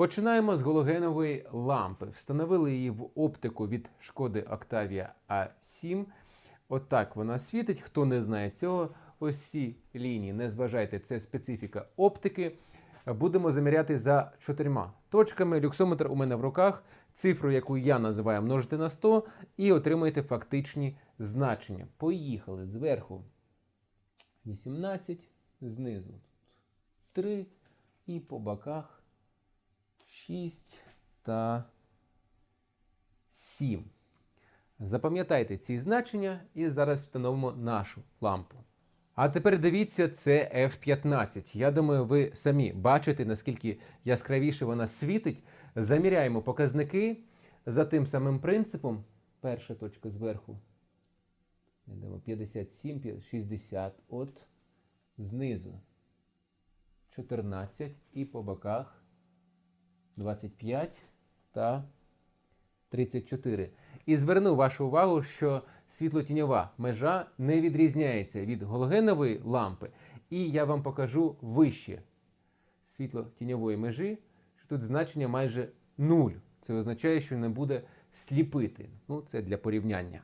Починаємо з галогенової лампи. Встановили її в оптику від шкоди Octavia A7. Отак вона світить. Хто не знає цього, ось ці лінії, не зважайте, це специфіка оптики. Будемо заміряти за чотирма точками. Люксометр у мене в руках. Цифру, яку я називаю, множите на 100 і отримуєте фактичні значення. Поїхали зверху 18, знизу 3 і по боках 6 та 7. Запам'ятайте ці значення і зараз встановимо нашу лампу. А тепер дивіться, це F15. Я думаю, ви самі бачите, наскільки яскравіше вона світить. Заміряємо показники за тим самим принципом. Перша точка зверху. Йдемо 57, 60. От знизу 14 і по боках 25 та 34. І зверну вашу увагу, що світлотіньова межа не відрізняється від галогенової лампи. І я вам покажу вище світло-тіньової межі, що тут значення майже 0. Це означає, що не буде сліпити. Ну, це для порівняння.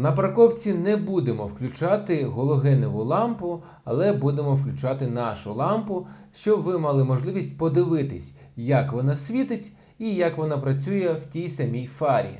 На парковці не будемо включати галогенову лампу, але будемо включати нашу лампу, щоб ви мали можливість подивитись, як вона світить і як вона працює в тій самій фарі.